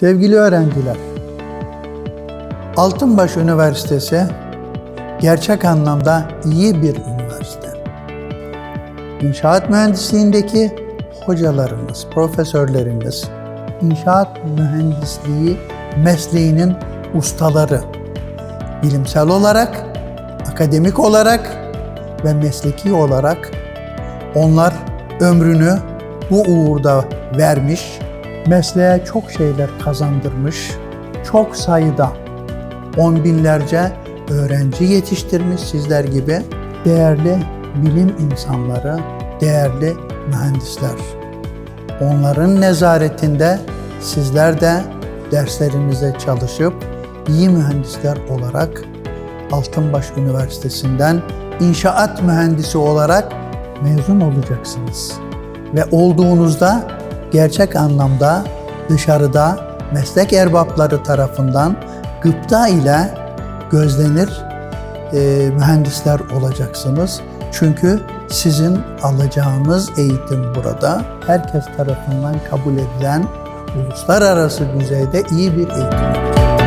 Sevgili öğrenciler, Altınbaş Üniversitesi gerçek anlamda iyi bir üniversite. İnşaat mühendisliğindeki hocalarımız, profesörlerimiz, inşaat mühendisliği mesleğinin ustaları. Bilimsel olarak, akademik olarak ve mesleki olarak onlar ömrünü bu uğurda vermiş, mesleğe çok şeyler kazandırmış, çok sayıda on binlerce öğrenci yetiştirmiş sizler gibi değerli bilim insanları, değerli mühendisler. Onların nezaretinde sizler de derslerinize çalışıp iyi mühendisler olarak Altınbaş Üniversitesi'nden inşaat mühendisi olarak mezun olacaksınız. Ve olduğunuzda gerçek anlamda dışarıda meslek erbapları tarafından gıpta ile gözlenir e, mühendisler olacaksınız. Çünkü sizin alacağınız eğitim burada herkes tarafından kabul edilen uluslararası düzeyde iyi bir eğitim.